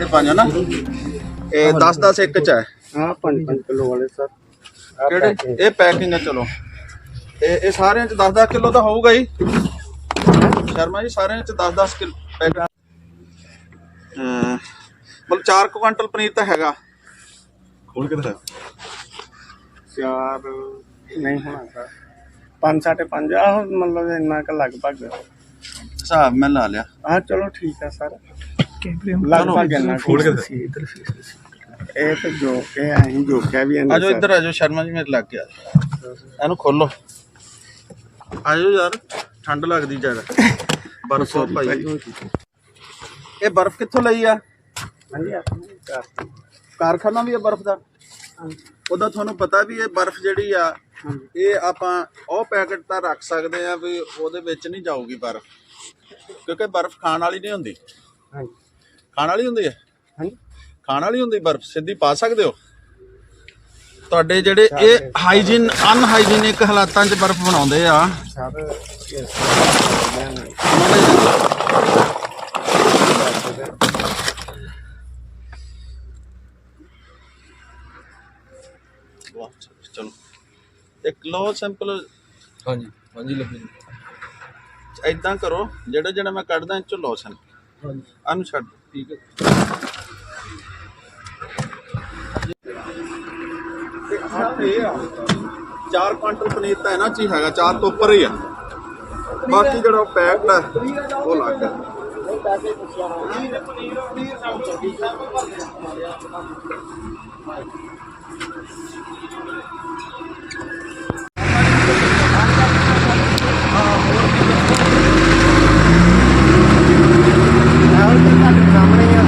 ਇਹ ਪੰਜ ਨਾ? ਇਹ 10 10 ਇੱਕ ਚ ਹੈ ਹਾਂ 5-5 ਕਿਲੋ ਵਾਲੇ ਸਰ। ਕਿਹੜੇ? ਇਹ ਪੈਕਿੰਗ ਹੈ ਚਲੋ। ਇਹ ਇਹ ਸਾਰਿਆਂ ਚ 10 10 ਕਿਲੋ ਤਾਂ ਹੋਊਗਾ ਹੀ। ਸ਼ਰਮਾ ਜੀ ਸਾਰਿਆਂ ਚ 10 10 ਕਿਲੋ ਪੈਕ ਮਤਲਬ 4 ਕੁਇੰਟਲ ਪਨੀਰ ਤਾਂ ਹੈਗਾ। ਖੋਲ ਕੇ ਦਿਖਾ। ਚਾਰ ਨਹੀਂ ਹੋਣਾ ਸਰ। ਪੰਜ ਸਾਢੇ ਪੰਜ। ਆ ਮਤਲਬ ਇੰਨਾ ਕ ਲਗਭਗ। ਹਿਸਾਬ ਮੈਂ ਲਾ ਲਿਆ। ਆ ਚਲੋ ਠੀਕ ਆ ਸਰ। ਲਗਭਗ ਇੰਨਾ ਖੋਲ ਕੇ ਇਹ ਤਾਂ ਜੋ ਕੇ ਅਸੀਂ ਜੋ ਕੇ ਵੀ ਇੰਨਾ ਆਜੋ ਇੱਧਰ ਆਜੋ ਸ਼ਰਮਾ ਜੀ ਮੇਰੇ ਲੱਗ ਗਿਆ ਇਹਨੂੰ ਖੋਲੋ। ਆਜੋ ਯਾਰ ਠੰਡ ਲੱਗਦੀ ਜ਼ਿਆਦਾ। ਬਰਫ਼ ਭਾਈ ਇਹ ਬਰਫ਼ ਕਿੱਥੋਂ ਲਈ ਆ? ਹਾਂਜੀ ਆਪਣੇ ਘਰ। ਕਾਰਖਾਨਾ ਵੀ ਹੈ ਬਰਫ਼ ਦਾ? ਉਹਦਾ ਤੁਹਾਨੂੰ ਪਤਾ ਵੀ ਇਹ ਬਰਫ਼ ਜਿਹੜੀ ਆ ਇਹ ਆਪਾਂ ਉਹ ਪੈਕਟ ਤਾਂ ਰੱਖ ਸਕਦੇ ਆ ਵੀ ਉਹਦੇ ਵਿੱਚ ਨਹੀਂ ਜਾਊਗੀ ਬਰਫ਼। ਕਿਉਂਕਿ ਬਰਫ਼ ਖਾਣ ਵਾਲੀ ਨਹੀਂ ਹੁੰਦੀ। ਹਾਂਜੀ। ਖਾਣ ਵਾਲੀ ਹੁੰਦੀ ਹੈ? ਹਾਂਜੀ। ਖਾਣ ਵਾਲੀ ਹੁੰਦੀ ਬਰਫ਼ ਸਿੱਧੀ ਪਾ ਸਕਦੇ ਹੋ? ਤੁਹਾਡੇ ਜਿਹੜੇ ਇਹ ਹਾਈਜੀਨ ਅਨਹਾਈਜੀਨਿਕ ਹਾਲਾਤਾਂ 'ਚ ਬਰਫ਼ ਬਣਾਉਂਦੇ ਆ। ਸਰ ਚਲੋ। ਇੱਕ ਲੋ ਸਿੰਪਲ ਹਾਂਜੀ ਹਾਂਜੀ ਲੱਗੀ ਇਦਾਂ ਕਰੋ ਜਿਹੜਾ ਜਿਹੜਾ ਮੈਂ ਕੱਢਦਾ ਇਹ ਚੋਂ ਲੋਸ਼ਨ ਹਾਂਜੀ। ਅਨੂੰ ਛੱਡ ਦਿਓ। ਠੀਕ ਹੈ। ਇਹ ਆ। 4 ਕੁਇੰਟਲ ਪਨੀਰ ਤਾਂ ਇਹਨਾਂ ਚ ਹੀ ਹੈਗਾ, ਚਾਰ ਤੋਂ ਉੱਪਰ ਹੀ ਆ। ਬਾਕੀ ਜਿਹੜਾ ਪੈਕਡ ਹੈ ਉਹ ਲੱਗ ਗਿਆ ਸਾਹਮਣੇ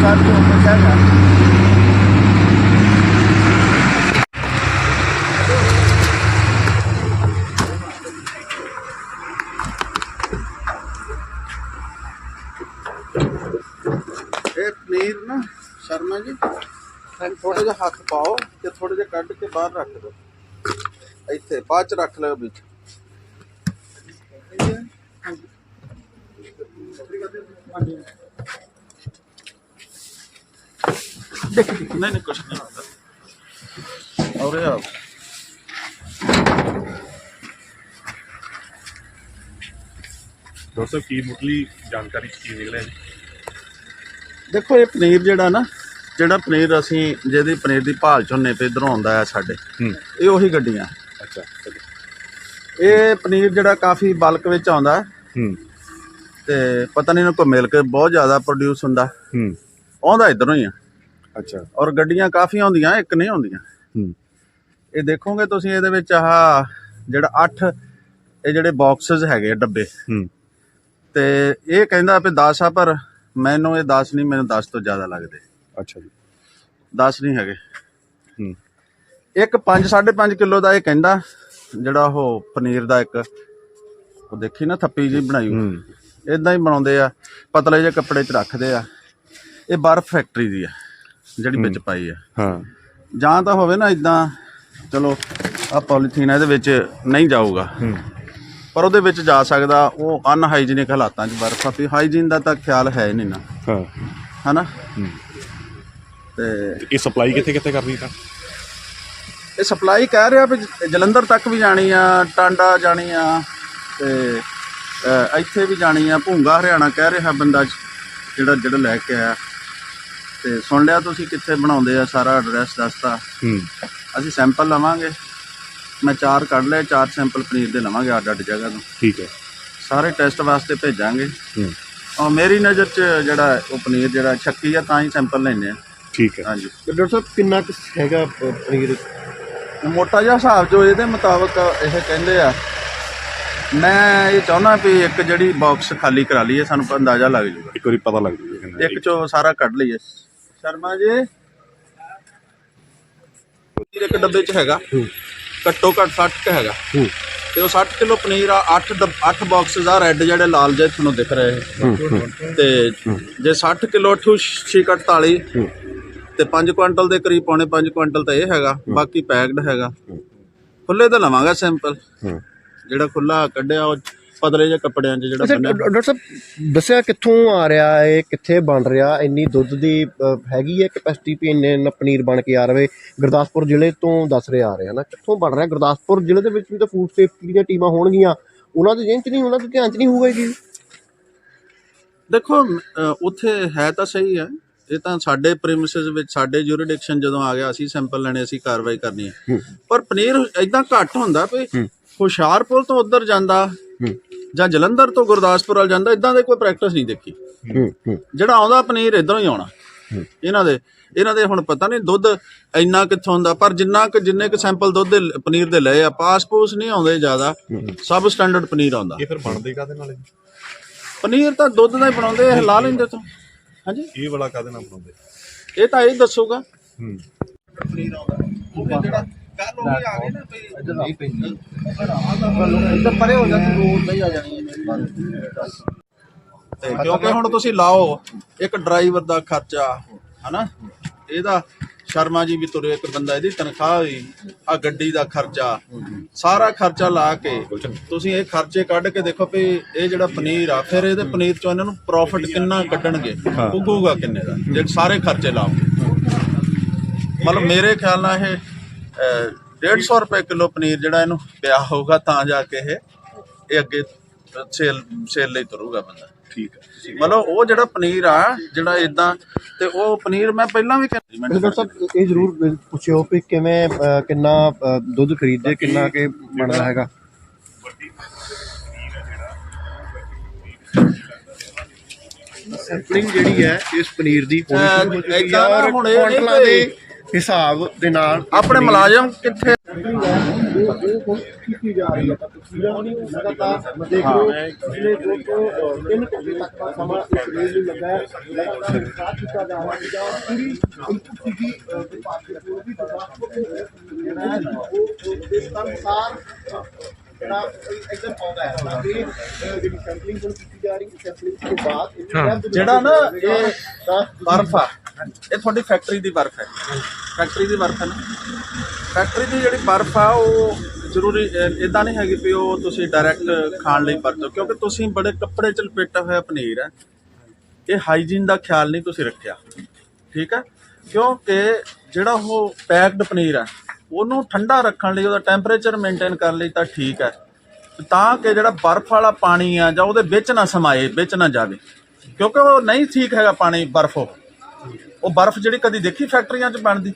ਹੀ ਆ ਸਰ ਜੋ ਕੁਛ ਹੈਗਾ ਇਹ ਪਨੀਰ ਨਾ ਸ਼ਰਮਾ ਜੀ ਥੋੜਾ ਜਿਹਾ ਹੱਥ ਪਾਓ ਤੇ ਥੋੜਾ ਜਿਹਾ ਕੱਢ ਕੇ ਬਾਹਰ ਰੱਖ ਦਿਓ ਇੱਥੇ ਬਾਅਦ ਚ ਰੱਖ ਨਹੀਂ ਨਹੀਂ ਕੁਛ ਨਹੀਂ ਹੁੰਦਾ। ਔਰ ਇਹ ਆ। ਦੋਸਤੋ ਕੀ ਮੁੱਢਲੀ ਜਾਣਕਾਰੀ ਚ ਕੀ ਨਿਕਲਿਆ ਜੀ? ਦੇਖੋ ਇਹ ਪਨੀਰ ਜਿਹੜਾ ਨਾ ਜਿਹੜਾ ਪਨੀਰ ਅਸੀਂ ਜਿਹਦੀ ਪਨੀਰ ਦੀ ਭਾਲ ਝੋਨੇ ਤੇ ਇਧਰੋਂ ਆਉਂਦਾ ਆ ਸਾਡੇ। ਹੂੰ। ਇਹ ਉਹੀ ਗੱਡੀਆਂ। ਅੱਛਾ ਇਹ ਪਨੀਰ ਜਿਹੜਾ ਕਾਫੀ ਬਲਕ ਵਿੱਚ ਆਉਂਦਾ। ਹੈ। ਹੂੰ ਤੇ ਪਤਾ ਨਹੀਂ ਇਹਨਾਂ ਕੋ ਮਿਲ ਕੇ ਬਹੁਤ ਜ਼ਿਆਦਾ ਪ੍ਰੋਡਿਊਸ ਹੁੰਦਾ। ਹੂੰ। ਆਉਂਦਾ ਇਧਰੋਂ ਹੀ ਆ। ਅੱਛਾ। ਔਰ ਗੱਡੀਆਂ ਕਾਫੀ ਆਉਂਦੀਆਂ ਇੱਕ ਨਹੀਂ ਆਉਂਦੀਆਂ ਹੂੰ। ਇਹ ਦੇਖੋਗੇ ਤੁਸੀਂ ਇਹਦੇ ਵਿੱਚ ਆਹ ਜਿਹੜਾ 8 ਇਹ ਜਿਹੜੇ ਬਾਕਸਸ ਹੈਗੇ ਆ, ਡੱਬੇ। ਹੂੰ। ਤੇ ਇਹ ਕਹਿੰਦਾ ਵੀ 10 ਆ ਪਰ ਮੈਨੂੰ ਇਹ 10 ਨਹੀਂ ਮੈਨੂੰ 10 ਤੋਂ ਜ਼ਿਆਦਾ ਲੱਗਦੇ। ਅੱਛਾ ਜੀ। 10 ਨਹੀਂ ਹੈਗੇ। ਹੂੰ। ਇੱਕ 5 5.5 ਕਿਲੋ ਦਾ ਇਹ ਕਹਿੰਦਾ ਜਿਹੜਾ ਉਹ ਪਨੀਰ ਦਾ ਇੱਕ ਉਹ ਦੇਖੀ ਨਾ ਥੱਪੀ ਜੀ ਬਣਾਈ ਇਦਾਂ ਹੀ। ਬਣਾਉਂਦੇ ਆ ਪਤਲੇ ਜਿਹੇ ਕੱਪੜੇ 'ਚ ਰੱਖਦੇ ਆ। ਇਹ ਬਰਫ਼ ਫੈਕਟਰੀ ਦੀ ਆ। ਜਿਹੜੀ ਵਿੱਚ ਪਾਈ ਆ। ਹਾਂ। ਜਾਂ ਤਾਂ ਹੋਵੇ ਨਾ ਇਦਾਂ ਚਲੋ ਆ ਪੋਲੀਥੀਨ ਇਹਦੇ ਵਿੱਚ ਨਹੀਂ ਜਾਊਗਾ। ਪਰ ਉਹਦੇ ਵਿੱਚ ਜਾ ਸਕਦਾ ਉਹ ਅਨਹਾਈਜੀਨਿਕ ਹਾਲਾਤਾਂ 'ਚ ਬਰਫ਼ ਆ ਵੀ ਹਾਈਜੀਨ ਦਾ ਤਾਂ ਖਿਆਲ ਹੈ ਨਹੀਂ ਨਾ। ਹਾਂ। ਹਨਾ? ਤੇ ਇਹ ਸਪਲਾਈ ਕਿੱਥੇ ਕਿੱਥੇ ਕਰਨੀ ਤਾਂ? ਇਹ ਸਪਲਾਈ ਕਹਿ ਰਿਹਾ ਵੀ ਜਲੰਧਰ ਤੱਕ ਵੀ ਜਾਣੀ ਆ ਟਾਂਡਾ ਜਾਣੀ ਆ ਤੇ ਇੱਥੇ ਵੀ ਜਾਣੀ ਆ ਭੂੰਗਾ ਹਰਿਆਣਾ ਕਹਿ ਰਿਹਾ ਬੰਦਾ ਜਿਹੜਾ ਜਿਹੜਾ ਲੈ ਕੇ ਆਇਆ। ਤੇ ਸੁਣ ਲਿਆ ਤੁਸੀਂ ਕਿੱਥੇ ਬਣਾਉਂਦੇ ਆ ਸਾਰਾ ਐਡਰੈਸ ਦੱਸਤਾ। ਹੂੰ। ਅਸੀਂ ਸੈਂਪਲ ਲਵਾਂਗੇ। ਮੈਂ ਚਾਰ ਕੱਢ ਲਏ ਚਾਰ ਸੈਂਪਲ ਪਨੀਰ ਦੇ ਲਵਾਂਗੇ ਅੱਡ ਅੱਡ ਜਗ੍ਹਾ ਤੋਂ। ਠੀਕ ਹੈ। ਸਾਰੇ ਟੈਸਟ ਵਾਸਤੇ ਭੇਜਾਂਗੇ। ਹੂੰ। ਔਰ ਮੇਰੀ ਨਜ਼ਰ 'ਚ ਜਿਹੜਾ ਉਹ ਪਨੀਰ ਜਿਹੜਾ ਛੱਕੀ ਆ ਤਾਂ ਹੀ ਸੈਂਪਲ ਲੈਣੇ ਆ। ਠੀਕ ਹੈ। ਹਾਂਜੀ। ਤੇ ਡਾਕਟਰ ਸਾਹਿਬ ਕਿੰਨਾ ਕੁ ਹੈਗਾ ਪ- ਪਨੀਰ? ਮੋਟਾ ਜਿਹਾ ਹਿਸਾਬ ਜੋ ਇਹਦੇ ਮੁਤਾਬਕ ਇਹ ਕਹਿੰਦੇ ਆ। ਮੈਂ ਇਹ ਚਾਹੁੰਦਾ ਵੀ ਇੱਕ ਜਿਹੜੀ ਬਾਕਸ ਖਾਲੀ ਕਰਾ ਲਈਏ ਸਾਨੂੰ ਅੰਦਾਜ਼ਾ ਲੱਗ ਜੂਗਾ। ਇੱਕ ਵਾਰੀ ਪਤਾ ਲੱਗ ਜੂਗਾ। ਕਿੰਨਾ ਇੱਕ ਚੋਂ ਸਾਰਾ ਕੱਢ ਲਈਏ। ਸ਼ਰਮਾ ਜੀ। ਇੱਕ ਡੱਬੇ 'ਚ ਹੈਗਾ। ਘੱਟੋ ਘੱਟ 60 ਕ ਹੈਗਾ। ਤੇ ਉਹ 60 ਕਿਲੋ ਪਨੀਰ ਆ 8 8 ਬਾਕਸਸ ਆ ਰੈੱਡ ਜਿਹੜੇ ਲਾਲ ਜਿਹੇ ਤੁਹਾਨੂੰ ਦਿਖ ਰਹੇ ਤੇ ਜੇ 60 ਕਿਲੋ 8 48 ਹੂੰ। ਤੇ 5 ਕੁਇੰਟਲ ਦੇ ਕਰੀਬ ਪੌਣੇ 5 ਕੁਇੰਟਲ ਤਾਂ ਇਹ ਹੈਗਾ ਬਾਕੀ ਪੈਕਡ ਹੈਗਾ। ਖੁੱਲੇ ਤਾਂ ਲਵਾਂਗਾ ਸੈਂਪਲ ਜਿਹੜਾ ਖੁੱਲਾ ਕੱਢਿਆ ਉਹ ਪਤਲੇ ਜਿਹੇ ਕੱਪੜਿਆਂ 'ਚ ਜਿਹੜਾ ਬੰਨਿਆ ਡਾਕਟਰ ਸਾਹਿਬ ਦੱਸਿਆ ਕਿੱਥੋਂ ਆ ਰਿਹਾ ਹੈ ਕਿੱਥੇ ਬਣ ਰਿਹਾ ਇੰਨੀ ਦੁੱਧ ਦੀ ਹੈਗੀ ਹੈ ਕੈਪੈਸਿਟੀ ਵੀ ਇੰਨੇ ਇੰਨਾ ਪਨੀਰ ਬਣ ਕੇ ਆ ਰਵੇ। ਗੁਰਦਾਸਪੁਰ ਜ਼ਿਲ੍ਹੇ ਤੋਂ ਦੱਸ ਰਿਹਾ ਆ ਰਿਹਾ ਨਾ ਕਿੱਥੋਂ ਬਣ ਰਿਹਾ? ਗੁਰਦਾਸਪੁਰ ਜ਼ਿਲ੍ਹੇ ਦੇ ਵਿੱਚ ਵੀ ਤਾਂ ਫੂਡ ਸੇਫਟੀ ਦੀਆਂ ਟੀਮਾਂ ਹੋਣਗੀਆਂ। ਉਹਨਾਂ ਦੇ ਜਿੰਚ ਨਹੀਂ ਉਹਨਾਂ ਦੇ ਧਿਆਨ 'ਚ ਨਹੀਂ ਹੋਊਗਾ ਇਹ ਚੀਜ਼? ਦੇਖੋ ਉੱਥੇ ਹੈ ਤਾਂ ਸਹੀ ਹੈ ਇਹ ਤਾਂ ਸਾਡੇ ਪ੍ਰੀਮਿਸਿਸ ਵਿੱਚ ਸਾਡੇ ਜੂਰਿਡਿਕਸ਼ਨ ਜਦੋਂ ਆ ਗਿਆ ਅਸੀਂ ਸੈਂਪਲ ਲੈਣੇ ਅਸੀਂ ਕਾਰਵਾਈ ਕਰਨੀ ਹੈ। ਪਰ ਪਨੀਰ ਇਦਾਂ ਘੱਟ ਹੁੰਦਾ ਵੀ ਹੁਸ਼ਿਆਰਪੁਰ ਤੋਂ ਉੱਧਰ ਜਾਂਦਾ ਜਾਂ ਜਲੰਧਰ ਤੋਂ ਗੁਰਦਾਸਪੁਰ ਵੱਲ ਜਾਂਦਾ ਇਦਾਂ ਦੇ ਕੋਈ ਪ੍ਰੈਕਟਿਸ ਨਹੀਂ ਦੇਖੀ। ਜਿਹੜਾ ਆਉਂਦਾ ਪਨੀਰ ਇਧਰੋਂ ਹੀ ਆਉਣਾ। ਇਹਨਾਂ ਦੇ ਇਹਨਾਂ ਦੇ ਹੁਣ ਪਤਾ ਨਹੀਂ ਦੁੱਧ ਇੰਨਾ ਕਿੱਥੋਂ ਹੁੰਦਾ ਪਰ ਜਿੰਨਾ ਕਿ ਜਿੰਨੇ ਕੁ ਸੈਂਪਲ ਦੁੱਧ ਦੇ ਪਨੀਰ ਦੇ ਲਏ ਆ ਪਾਸ-ਪੂਸ ਨਹੀਂ ਆਉਂਦੇ ਜ਼ਿਆਦਾ। ਸਬ ਸਟੈਂਡਰਡ ਪਨੀਰ ਆਉਂਦਾ। ਇਹ ਫਿਰ ਬਣਦੇ ਕਾਦੇ ਨਾਲ ਪਨੀਰ ਤਾਂ ਦੁੱਧ ਦਾ ਹੀ ਬਣਾਉਂਦੇ ਇਹ ਲਾ ਲੈਂਦੇ ਤੋਂ ਹਾਂਜੀ। ਇਹ ਵਾਲਾ ਕਾਦੇ ਨਾਲ ਬਣਾਉਂਦੇ? ਇਹ ਤਾਂ ਇਹ ਦੱਸੂਗਾ। ਹੂੰ। ਪਨੀਰ ਆਉਂਦਾ। ਉਹ ਜਿਹੜਾ ਕੱਲ ਉਹ ਵੀ ਆ ਗਈ ਨਾ ਵੀ ਨਹੀਂ ਪੈਂਦੀ। ਇੱਧਰ ਪਰੇ ਹੋ ਜਾ ਤੂੰ ਰੋਡ ਨਹੀਂ ਆ ਜਾਣੀ ਤੇ ਕਿਉਂਕਿ ਹੁਣ ਤੁਸੀਂ ਲਾਓ ਇੱਕ ਡਰਾਈਵਰ ਦਾ ਖਰਚਾ ਹਨਾ? ਇਹਦਾ ਸ਼ਰਮਾ ਜੀ ਵੀ ਤੁਰੇ ਇੱਕ ਬੰਦਾ ਇਹਦੀ ਤਨਖਾਹ ਹੋਈ ਆ ਗੱਡੀ ਦਾ ਖਰਚਾ ਸਾਰਾ ਖਰਚਾ ਲਾ ਕੇ ਤੁਸੀਂ ਇਹ ਖਰਚੇ ਕੱਢ ਕੇ ਦੇਖੋ ਵੀ ਇਹ ਜਿਹੜਾ ਪਨੀਰ ਆ ਫਿਰ ਇਹਦੇ ਪਨੀਰ ਚੋਂ ਇਹਨਾਂ ਨੂੰ ਪ੍ਰੋਫਿਟ ਕਿੰਨਾ ਕੱਢਣਗੇ? ਉੱਗੂਗਾ ਕਿੰਨੇ ਦਾ? ਜੇ ਸਾਰੇ ਖਰਚੇ ਲਾਓਗੇ ਮਤਲਬ ਮੇਰੇ ਖਿਆਲ ਨਾਲ ਇਹ 150 ਰੁਪਏ ਕਿਲੋ ਪਨੀਰ ਜਿਹੜਾ ਇਹਨੂੰ ਪਿਆ ਹੋਊਗਾ ਤਾਂ ਜਾ ਕੇ ਇਹ ਇਹ ਅੱਗੇ ਸੇਲ ਸੇਲ ਲਈ ਤੁਰੂਗਾ ਬੰਦਾ। ਠੀਕ ਹੈ। ਮਤਲਬ ਉਹ ਜਿਹੜਾ ਪਨੀਰ ਆ ਜਿਹੜਾ ਇਦਾਂ ਤੇ ਉਹ ਪਨੀਰ ਮੈਂ ਪਹਿਲਾਂ ਵੀ ਡਾਕਟਰ ਸਾਹਿਬ ਇਹ ਜ਼ਰੂਰ ਪੁੱਛਿਓ ਵੀ ਕਿਵੇਂ ਕਿੰਨਾ ਦੁੱਧ ਖਰੀਦਦੇ ਕਿੰਨਾ ਕਿ ਬਣਦਾ ਹੈਗਾ। ਸੈਂਪਲਿੰਗ ਜਿਹੜੀ ਹੈ ਇਸ ਪਨੀਰ ਦੀ ਹੋਣੀ ਹੋ ਔਰ ਹੁਣ ਇਹ ਕੁਆਂਟਲਾਂ ਦੇ ਹਿਸਾਬ ਦੇ ਨਾਲ ਆਪਣੇ ਮੁਲਾਜ਼ਮ ਕਿੱਥੇ? ਕੀਤੀ ਜਾ ਰਹੀ ਹੈ ਤਾਂ ਤਸਵੀਰਾਂ ਲਗਾਤਾਰ ਦੇਖ ਰਹੇ ਹੋ ਪਿਛਲੇ ਦੋ ਤੋਂ ਤਿੰਨ ਘੰਟੇ ਤੱਕ ਦਾ ਸਮਾਂ ਇਸ ਰੇਲ ਨੂੰ ਲੱਗਾ ਹੈ ਲਗਾਤਾਰ ਸਾਥ ਕੀਤਾ ਜਾ ਰਿਹਾ ਹੈ ਜਾਂ ਪੂਰੀ ਇਨਪੁਟ ਸੀਗੀ ਅਹ, ਵਿਭਾਗ ਦੇ ਕੋਲ ਵੀ ਗੁਰਦਾਸਪੁਰ ਦੇ ਜਿਹੜਾ ਹੈ ਉਹ ਉਹ ਇਸ ਅਨੁਸਾਰ ਅਹ, ਜਿਹੜਾ ਇੱਧਰ ਆਉਂਦਾ ਹੈ ਤਾਂ ਇਹ ਅਹ, ਜਿਹੜੀ ਸੈਂਪਲਿੰਗ ਹੁਣ ਕੀਤੀ ਜਾ ਰਹੀ ਹੈ। ਸੈਂਪਲਿੰਗ ਤੋਂ ਬਾਅਦ ਇਹਨੂੰ ਜਿਹੜਾ ਨਾ ਇਹ ਬਰਫ ਆ ਇਹ ਤੁਹਾਡੀ ਫੈਕਟਰੀ ਦੀ ਬਰਫ ਹੈ। ਫੈਕਟਰੀ ਦੀ ਬਰਫ ਹੈ ਨਾ? ਫੈਕਟਰੀ ਦੀ ਜਿਹੜੀ ਬਰਫ ਆ, ਉਹ ਜ਼ਰੂਰੀ ਇਦਾਂ ਨਹੀਂ ਹੈਗੀ ਵੀ ਉਹ ਤੁਸੀਂ ਡਾਇਰੈਕਟ ਖਾਣ ਲਈ ਵਰਤੋ, ਕਿਉਂਕਿ ਤੁਸੀਂ ਬੜੇ ਕੱਪੜੇ ਚ ਲਪੇਟਾ ਹੋਇਆ ਪਨੀਰ ਹੈ। ਇਹ ਹਾਈਜੀਨ ਦਾ ਖਿਆਲ ਨਹੀਂ ਤੁਸੀਂ ਰੱਖਿਆ। ਠੀਕ ਹੈ? ਕਿਉਂਕਿ ਜਿਹੜਾ ਉਹ ਪੈਕਡ ਪਨੀਰ ਹੈ, ਉਹਨੂੰ ਠੰਡਾ ਰੱਖਣ ਲਈ, ਉਹਦਾ ਟੈਂਪਰੇਚਰ ਮੇਨਟੇਨ ਕਰਨ ਲਈ ਤਾਂ ਠੀਕ ਹੈ। ਤਾਂ ਕਿ ਜਿਹੜਾ ਬਰਫ਼ ਵਾਲਾ ਪਾਣੀ ਆ ਜਾਂ ਉਹਦੇ ਵਿੱਚ ਨਾ ਸਮਾਏ, ਵਿੱਚ ਨਾ ਜਾਵੇ। ਕਿਉਂਕਿ ਉਹ ਨਹੀਂ ਠੀਕ ਹੈਗਾ ਪਾਣੀ, ਬਰਫ਼ ਉਹ। ਉਹ ਬਰਫ਼ ਜਿਹੜੀ ਕਦੀ ਦੇਖੀ ਫੈਕਟਰੀਆਂ 'ਚ ਬਣਦੀ?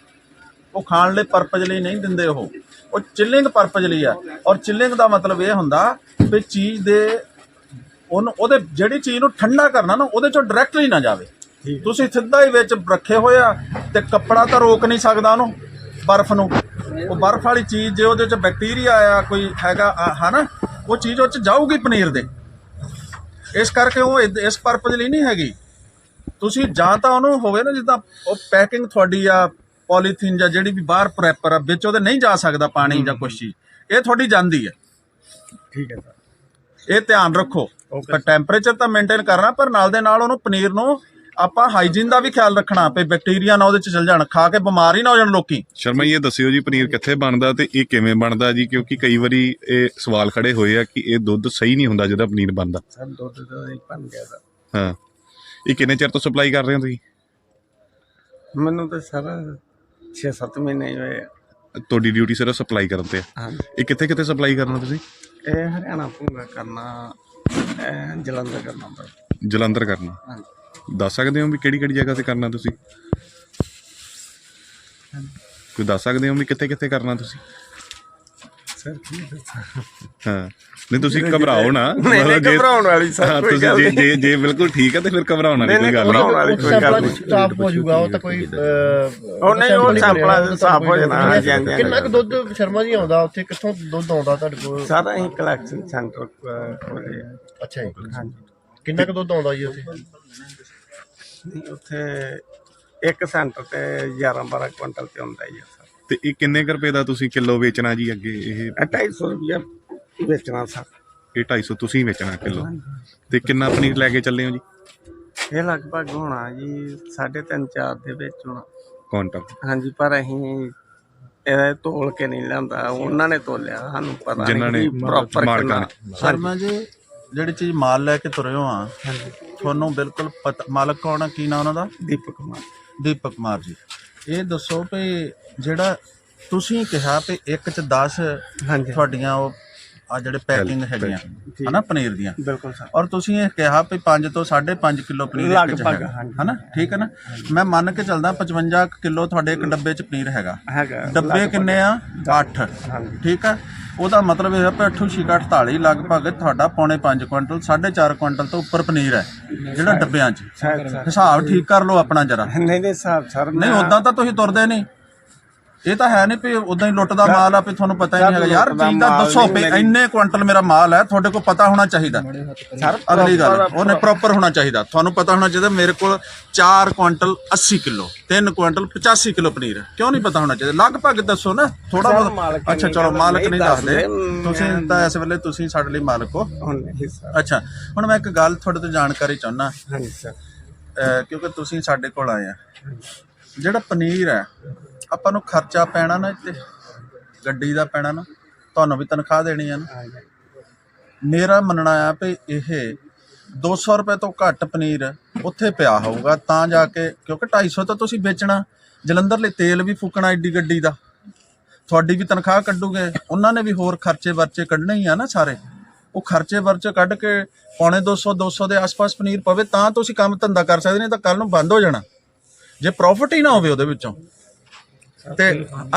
ਉਹ ਖਾਣ ਲਈ ਪਰਪਸ ਲਈ ਨਹੀਂ ਦਿੰਦੇ ਉਹ। ਉਹ ਚਿਲਿੰਗ ਪਰਪਸ ਲਈ ਆ। ਔਰ ਚਿਲਿੰਗ ਦਾ ਮਤਲਬ ਇਹ ਹੁੰਦਾ ਵੀ ਚੀਜ਼ ਦੇ ਉਹਨੂੰ ਉਹਦੇ ਜਿਹੜੀ ਚੀਜ਼ ਨੂੰ ਠੰਡਾ ਕਰਨਾ ਨਾ ਉਹਦੇ ਚੋਂ ਡਾਇਰੈਕਟਲੀ ਨਾ ਜਾਵੇ। ਤੁਸੀਂ ਸਿੱਧਾ ਹੀ ਵਿੱਚ ਰੱਖੇ ਹੋਇਆ ਤੇ ਕੱਪੜਾ ਤਾਂ ਰੋਕ ਨਹੀਂ ਸਕਦਾ ਉਹਨੂੰ ਬਰਫ਼ ਨੂੰ। ਉਹ ਬਰਫ਼ ਵਾਲੀ ਚੀਜ਼ ਜੇ ਉਹਦੇ ਚ ਬੈਕਟੀਰੀਆ ਆ ਕੋਈ ਹੈਗਾ ਹਨਾ ਉਹ ਚੀਜ਼ ਉਹ ਚ ਜਾਊਗੀ ਪਨੀਰ ਦੇ। ਇਸ ਕਰਕੇ ਉਹ ਇਸ ਪਰਪਸ ਲਈ ਨਹੀਂ ਹੈਗੀ। ਤੁਸੀਂ ਜਾਂ ਤਾਂ ਉਹਨੂੰ ਹੋਵੇ ਨਾ ਜਿੱਦਾਂ ਉਹ ਪੈਕਿੰਗ ਤੁਹਾਡੀ ਆ ਪੋਲੀਥੀਨ ਜਾਂ ਜਿਹੜੀ ਵੀ ਬਾਹਰ ਪ੍ਰੈਪਰ ਆ ਵਿੱਚ ਉਹਦੇ ਨਹੀਂ ਜਾ ਸਕਦਾ ਪਾਣੀ ਜਾਂ ਕੁਛ ਚੀਜ਼। ਇਹ ਤੁਹਾਡੀ ਜਾਂਦੀ ਹੈ ਠੀਕ ਹੈ ਸਰ। ਇਹ ਧਿਆਨ ਰੱਖੋ। ਪਰ ਟੈਂਪਰੇਚਰ ਤਾਂ ਮੇਨਟੇਨ ਕਰਨਾ ਪਰ ਨਾਲ ਦੇ ਨਾਲ ਉਹਨੂੰ ਪਨੀਰ ਨੂੰ ਆਪਾਂ ਹਾਈਜੀਨ ਦਾ ਵੀ ਖਿਆਲ ਰੱਖਣਾ ਪਈ ਬੈਕਟੀਰੀਆ ਨਾ ਉਹਦੇ ਚ ਚਲ ਜਾਣ ਖਾ ਕੇ ਬਿਮਾਰ ਹੀ ਨਾ ਹੋ ਜਾਣ ਲੋਕੀ। ਸ਼ਰਮਾ ਜੀ ਇਹ ਦੱਸਿਓ ਜੀ ਪਨੀਰ ਕਿੱਥੇ ਬਣਦਾ ਤੇ ਇਹ ਕਿਵੇਂ ਬਣਦਾ ਜੀ ਕਿਉਂਕਿ ਕਈ ਵਾਰੀ ਇਹ ਸਵਾਲ ਖੜੇ ਹੋਏ ਆ ਕਿ ਇਹ ਦੁੱਧ ਸਹੀ ਨਹੀਂ ਹੁੰਦਾ ਜਿਹਦਾ ਪਨੀਰ ਬਣਦਾ। ਸਰ ਦੁੱਧ ਦਾ ਹੀ ਬਣ ਗਿਆ ਸਰ। ਹਾਂ। ਇਹ ਕਿੰਨੇ ਚਿਰ ਤੋਂ ਸਪਲਾਈ ਕਰ ਰਹੇ ਹੋ ਤੁਸੀਂ? ਮੈਨੂੰ ਤਾਂ ਸਰ 6-7 ਮਹੀਨੇ ਹੀ ਹੋਏ ਆ। ਤੁਹਾਡੀ ਡਿਊਟੀ ਸਿਰਫ ਸਪਲਾਈ ਕਰਨ ਤੇ ਆ। ਹਾਂਜੀ। ਇਹ ਕਿੱਥੇ ਕਿੱਥੇ ਸਪਲਾਈ ਕਰਨਾ ਤੁਸੀਂ? ਇਹ ਹਰਿਆਣਾ ਭੂੰਗਾ ਕਰਨਾ ਇਹ ਜਲੰਧਰ ਕਰਨਾ ਜਲੰਧਰ ਕਰਨਾ। ਹਾਂਜੀ। ਦੱਸ ਸਕਦੇ ਹੋ ਵੀ ਕਿਹੜੀ ਕਿਹੜੀ ਜਗ੍ਹਾ ਤੇ ਕਰਨਾ ਤੁਸੀਂ? ਕੋਈ ਦੱਸ ਸਕਦੇ ਹੋ ਵੀ ਕਿੱਥੇ ਕਿੱਥੇ ਕਰਨਾ ਤੁਸੀਂ? ਸਰ ਕੀ ਦੱਸਾਂ? ਹਾਂ। ਨਹੀਂ ਤੁਸੀਂ ਘਬਰਾਓ ਨਾ। ਨਹੀਂ, ਮਤਲਬ ਜੇ- ਘਬਰਾਉਣ ਵਾਲੀ ਸਰ, ਹਾਂ, ਕੋਈ ਤੁਸੀਂ ਗੱਲ ਜੇ ਨਹੀਂ। ਜੇ ਜੇ ਬਿਲਕੁਲ ਠੀਕ ਹੈ ਤੇ ਫਿਰ ਘਬਰਾਉਣਾ ਨਹੀਂ, ਕੋਈ ਗੱਲ ਘਬਰਾਉਣ ਨਹੀਂ। ਵਾਲੀ ਕੋਈ ਗੱਲ ਨਹੀਂ। ਸਾਫ਼ ਹੋ ਜਾਊਗਾ ਉਹ ਤਾਂ ਕੋਈ ਉਹ ਨਹੀਂ, ਉਹ ਸੈਂਪਲਾਂ ਸਾਫ਼ ਹੋ ਜਾਣਾ। ਹਾਂਜੀ, ਹਾਂਜੀ, ਕਿੰਨਾ ਕੁ ਦੁੱਧ ਸ਼ਰਮਾ ਜੀ ਆਉਂਦਾ ਉੱਥੇ? ਕਿੱਥੋਂ ਦੁੱਧ ਆਉਂਦਾ ਤੁਹਾਡੇ ਕੋਲ? ਸਾਰਾ ਹੀ ਕਲੈਕਸ਼ਨ ਸੈਂਟਰ ਖੋਲੇ। ਅੱਛਾ ਜੀ। ਕਿੰਨਾ ਕੁ ਦੁੱਧ ਆਉਂਦਾ ਜੀ ਉੱਥੇ? ਨਹੀਂ, ਉੱਥੇ ਇੱਕ ਸੈਂਟਰ ਤੇ 11 12 ਕੁਇੰਟਲ ਤੇ ਹੁੰਦਾ ਹੀ ਆ ਸਰ ਤੇ ਇਹ ਕਿੰਨੇ ਕੁ ਰੁਪਏ ਦਾ ਤੁਸੀਂ ਕਿਲੋ ਵੇਚਣਾ ਜੀ ਅੱਗੇ ਇਹ? ਇਹ 250 ਰੁਪਏ ਵੇਚਣਾ ਸਰ ਇਹ 250 ਤੁਸੀਂ ਵੇਚਣਾ ਕਿਲੋ। ਤੇ ਕਿੰਨਾ ਪਨੀਰ ਲੈ ਕੇ ਚੱਲੇ ਹੋ ਜੀ? ਇਹ ਲਗਭਗ ਹੋਣਾ ਜੀ 3.5 4 ਦੇ ਵਿੱਚ ਹੋਣਾ। ਕੁਆਂਟਲ। ਹਾਂਜੀ ਪਰ ਅਸੀਂ ਇਹ ਤੋਲ ਕੇ ਨਹੀਂ ਲਿਆਂਦਾ। ਉਹਨਾਂ ਨੇ ਤੋਲਿਆ ਸਾਨੂੰ ਪਤਾ ਜਿਨ੍ਹਾਂ ਨੇ ਪ੍ਰੋਪਰ ਮਾਲਕਾਂ ਕਿੰਨਾ। ਨੇ। ਸ਼ਰਮਾ ਜੀ ਜਿਹੜੀ ਚੀਜ਼ ਮਾਲ ਲੈ ਕੇ ਤੁਰੇ ਹੋ ਆ ਹਾਂਜੀ। ਤੁਹਾਨੂੰ ਬਿਲਕੁਲ ਪਤਾ ਮਾਲਕ ਕੌਣ ਆ? ਕੀ ਨਾਂ ਉਹਨਾਂ ਦਾ? ਦੀਪਕ ਕੁਮਾਰ। ਦੀਪਕ ਕੁਮਾਰ ਜੀ। ਇਹ ਦੱਸੋ ਵੀ ਜਿਹੜਾ ਤੁਸੀਂ ਕਿਹਾ ਵੀ ਇੱਕ ਚ 10 ਹਾਂਜੀ। ਤੁਹਾਡੀਆਂ ਉਹ ਆ ਜਿਹੜੇ ਪੈਕਿੰਗ ਹੈਗੀਆਂ ਹਨਾ ਪਨੀਰ ਦੀਆਂ। ਬਿਲਕੁਲ ਸਰ। ਔਰ ਤੁਸੀਂ ਇਹ ਕਿਹਾ ਵੀ 5 ਤੋਂ 5.5 ਕਿਲੋ ਪਨੀਰ ਇੱਕ ਚ ਹੈਗਾ। ਹਨਾ? ਠੀਕ ਹੈ ਨਾ? ਮੈਂ ਮੰਨ ਕੇ ਚੱਲਦਾ 55 ਕਿਲੋ ਤੁਹਾਡੇ ਇੱਕ ਡੱਬੇ ਚ ਪਨੀਰ ਹੈਗਾ। ਹੈਗਾ ਡੱਬੇ ਕਿੰਨੇ ਆ? 8 ਹਾਂਜੀ। ਠੀਕ ਆ? ਉਹਦਾ ਮਤਲਬ ਇਹ ਹੈ ਕਿ 8 ਛਿਕਾ 48 ਲਗਭਗ ਤੁਹਾਡਾ ਪੌਣੇ 5 ਕੁਇੰਟਲ 4.5 ਕੁਇੰਟਲ ਤੋਂ ਉੱਪਰ ਪਨੀਰ ਹੈ ਜਿਹੜਾ ਡੱਬਿਆਂ 'ਚ। ਹਿਸਾਬ ਠੀਕ ਕਰ ਲਓ ਆਪਣਾ ਜਰਾ। ਨਹੀਂ ਨਹੀਂ ਸਾਹਿਬ ਸਰ ਨਹੀਂ ਉਦਾਂ ਤਾਂ ਤੁਸੀਂ ਤੁਰਦੇ ਨਹੀਂ। ਇਹ ਤਾਂ ਹੈ ਨਹੀਂ ਵੀ ਉਦਾਂ ਹੀ ਲੁੱਟਦਾ ਮਾਲ ਆ ਵੀ ਤੁਹਾਨੂੰ ਪਤਾ ਹੀ ਨਹੀਂ ਹੈਗਾ। ਯਾਰ ਚੀਜ਼ ਦਾ ਦੱਸੋ ਵੀ ਇੰਨੇ ਕੁਇੰਟਲ ਮੇਰਾ ਮਾਲ ਹੈ ਤੁਹਾਡੇ ਕੋਲ ਪਤਾ ਹੋਣਾ ਚਾਹੀਦਾ। ਸਰ ਅਗਲੀ ਗੱਲ ਉਹਨੇ ਪ੍ਰੋਪਰ ਹੋਣਾ ਚਾਹੀਦਾ। ਤੁਹਾਨੂੰ ਪਤਾ ਹੋਣਾ ਚਾਹੀਦਾ ਮੇਰੇ ਕੋਲ 4 quintal 80 kilo 3 quintal 85 kilo paneer ਕਿਉਂ ਨਹੀਂ ਪਤਾ ਹੋਣਾ ਚਾਹੀਦਾ? ਲਗਭਗ ਦੱਸੋ ਨਾ ਥੋੜਾ ਬਹੁਤ ਅੱਛਾ ਚਲੋ ਮਾਲਕ ਨਹੀਂ ਦੱਸਦੇ। ਤੁਸੀਂ ਤਾਂ ਇਸ ਵੇਲੇ ਤੁਸੀਂ ਸਾਡੇ ਲਈ ਮਾਲਕ ਹੋ। ਅੱਛਾ ਹੁਣ ਮੈਂ ਇੱਕ ਗੱਲ ਤੁਹਾਡੇ ਤੋਂ ਜਾਣਕਾਰੀ ਚਾਹੁੰਦਾ। ਹਾਂਜੀ ਸਰ। ਕਿਉਂਕਿ ਤੁਸੀਂ ਸਾਡੇ ਕੋਲ ਆਏ ਆ। ਜਿਹੜਾ ਪਨੀਰ ਹੈ ਆਪਾਂ ਨੂੰ ਖਰਚਾ ਪੈਣਾ ਨਾ ਇੱਥੇ ਗੱਡੀ ਦਾ ਪੈਣਾ ਨਾ ਤੁਹਾਨੂੰ ਵੀ ਤਨਖਾਹ ਦੇਣੀ ਆ ਨਾ। ਮੇਰਾ ਮੰਨਣਾ ਆ ਵੀ ਇਹ 200 ਰੁਪਏ ਤੋਂ ਘੱਟ ਪਨੀਰ ਉੱਥੇ ਪਿਆ ਹੋਊਗਾ ਤਾਂ ਜਾ ਕੇ ਕਿਉਂਕਿ 250 ਤਾਂ ਤੁਸੀਂ ਵੇਚਣਾ ਜਲੰਧਰ ਲਈ ਤੇਲ ਵੀ ਫੂਕਣਾ ਏਡੀ ਗੱਡੀ ਦਾ। ਤੁਹਾਡੀ ਵੀ ਤਨਖਾਹ ਕੱਢੂਗੇ ਉਹਨਾਂ ਨੇ ਵੀ ਹੋਰ ਖਰਚੇ ਵਰਚੇ ਕੱਢਣੇ ਹੀ ਆ ਨਾ ਸਾਰੇ। ਉਹ ਖਰਚੇ ਵਰਚੇ ਕੱਢ ਕੇ ਪੌਣੇ 200 200 ਦੇ ਆਸ-ਪਾਸ ਪਨੀਰ ਪਵੇ ਤਾਂ ਤੁਸੀਂ ਕੰਮ ਧੰਦਾ ਕਰ ਸਕਦੇ ਨਹੀਂ ਤਾਂ ਕੱਲ ਨੂੰ ਬੰਦ ਹੋ ਜਾਣਾ। ਜੇ ਪ੍ਰੋਫਿਟ ਹੀ ਨਾ ਹੋਵੇ ਉਹਦੇ ਵਿੱਚੋਂ। ਤੇ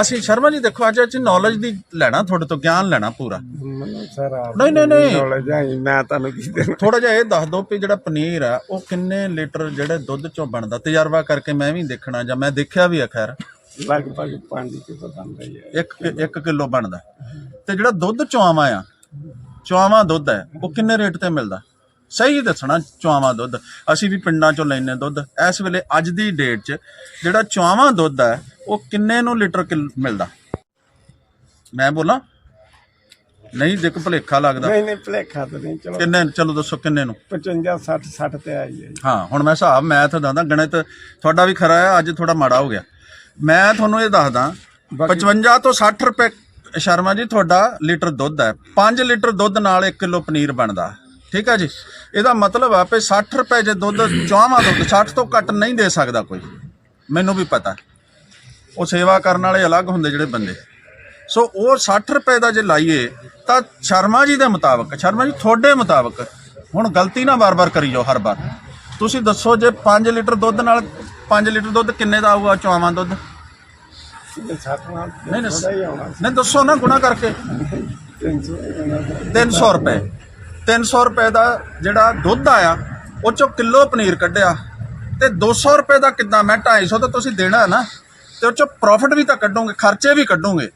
ਅਸੀਂ ਸ਼ਰਮਾ ਜੀ ਦੇਖੋ ਅੱਜ ਅਸੀਂ ਨੌਲੇਜ ਦੀ ਲੈਣਾ ਤੁਹਾਡੇ ਤੋਂ ਗਿਆਨ ਲੈਣਾ ਪੂਰਾ। ਨਹੀਂ, ਨਹੀਂ, ਨਹੀਂ। ਮੈਂ ਤੁਹਾਨੂੰ ਕੀ ਦੇਣਾ। ਥੋੜਾ ਜਿਹਾ ਇਹ ਦੱਸ ਦਿਓ ਵੀ ਜਿਹੜਾ ਪਨੀਰ ਆ ਉਹ ਕਿੰਨੇ ਲੀਟਰ ਜਿਹੜੇ ਦੁੱਧ ਚੋਂ ਬਣਦਾ? ਤਜਰਬਾ ਕਰਕੇ ਮੈਂ ਵੀ ਦੇਖਣਾ ਜਾਂ ਮੈਂ ਦੇਖਿਆ ਵੀ ਆ ਖੈਰ। ਲਗਭਗ 5 ਕਿਲੋ ਬਣਦਾ ਇੱਕ ਇੱਕ ਕਿਲੋ ਬਣਦਾ। ਤੇ ਜਿਹੜਾ ਦੁੱਧ ਚੁਆਵਾਂ ਆ ਚੁਆਵਾਂ ਦੁੱਧ ਹੈ ਉਹ ਕਿੰਨੇ ਰੇਟ ਤੇ ਮਿਲਦਾ? ਸਹੀ ਦੱਸਣਾ ਚੁਆਵਾਂ ਦੁੱਧ। ਅਸੀਂ ਵੀ ਪਿੰਡਾਂ ਚੋਂ ਲੈਨੇ ਦੁੱਧ। ਇਸ ਵੇਲੇ ਅੱਜ ਦੀ ਡੇਟ 'ਚ ਜਿਹੜਾ ਚੁਆਵਾਂ ਦੁੱਧ ਹੈ ਉਹ ਕਿੰਨੇ ਨੂੰ ਲੀਟਰ ਕਿਲ- ਮਿਲਦਾ? ਮੈਂ ਬੋਲਾਂ? ਨਹੀਂ ਕੋ ਭਲੇਖਾ ਲੱਗਦਾ। ਨਹੀਂ ਨਹੀਂ ਭਲੇਖਾ ਤਾਂ ਨਹੀਂ ਚਲੋ। ਕਿੰਨੇ ਚਲੋ ਦੱਸੋ ਕਿੰਨੇ ਨੂੰ? 55 60 60 ਤੇ ਆਈ ਹੈ। ਹਾਂ ਹੁਣ ਮੈਂ ਹਿਸਾਬ ਮੈਥ ਦੱਸਦਾ ਗਣਿਤ ਤੁਹਾਡਾ ਵੀ ਖਰਾ ਹੈ ਅੱਜ ਥੋੜਾ ਮਾੜਾ ਹੋ ਗਿਆ। ਮੈਂ ਤੁਹਾਨੂੰ ਇਹ ਦੱਸਦਾ 55 ਤੋਂ 60 ਰੁਪਏ ਸ਼ਰਮਾ ਜੀ ਤੁਹਾਡਾ ਲੀਟਰ ਦੁੱਧ ਹੈ। 5 ਲੀਟਰ ਦੁੱਧ ਨਾਲ 1 ਕਿਲੋ ਪਨੀਰ ਬਣਦਾ। ਠੀਕ ਆ ਜੀ? ਇਹਦਾ ਮਤਲਬ ਆ ਵੀ 60 ਰੁਪਏ ਜੇ ਦੁੱਧ ਚਾਹਵਾ ਦੁੱਧ 60 ਤੋਂ ਘੱਟ ਨਹੀਂ ਦੇ ਸਕਦਾ ਕੋਈ। ਮੈਨੂੰ ਵੀ ਪਤਾ। ਉਹ ਸੇਵਾ ਕਰਨ ਵਾਲੇ ਅਲੱਗ ਹੁੰਦੇ ਜਿਹੜੇ ਬੰਦੇ। ਸੋ ਉਹ 60 ਰੁਪਏ ਦਾ ਜੇ ਲਾਈਏ ਤਾਂ ਸ਼ਰਮਾ ਜੀ ਦੇ ਮੁਤਾਬਕ, ਸ਼ਰਮਾ ਜੀ ਤੁਹਾਡੇ ਮੁਤਾਬਕ, ਹੁਣ ਗਲਤੀ ਨਾ ਵਾਰ-ਵਾਰ ਕਰੀ ਜਾਓ ਹਰ ਵਾਰ। ਤੁਸੀਂ ਦੱਸੋ ਜੇ 5 ਲੀਟਰ ਦੁੱਧ ਨਾਲ 5 ਲੀਟਰ ਦੁੱਧ ਕਿੰਨੇ ਦਾ ਆਊਗਾ ਚੌਵਾਂ ਦੁੱਧ? ਨਹੀਂ ਨਹੀਂ ਦੱਸੋ ਨਾ ਗੁਣਾ ਕਰਕੇ। 300 ਆਉਣਾ 300 ਰੁਪਏ। 300 ਰੁਪਏ ਦਾ ਜਿਹੜਾ ਦੁੱਧ ਆਇਆ, ਉਹ ਚੋਂ ਕਿਲੋ ਪਨੀਰ ਕੱਢਿਆ। ਤੇ 200 ਰੁਪਏ ਦਾ ਕਿੱਦਾਂ? ਮੈਂ 250 ਤਾਂ ਤੁਸੀਂ ਦੇਣਾ ਹੈ ਨਾ, ਤੇ ਉਹ ਚੋਂ ਪ੍ਰੋਫਿਟ ਵੀ ਤਾਂ ਕੱਢੋਗੇ, ਖਰਚੇ ਵੀ ਕੱਢੋਗੇ।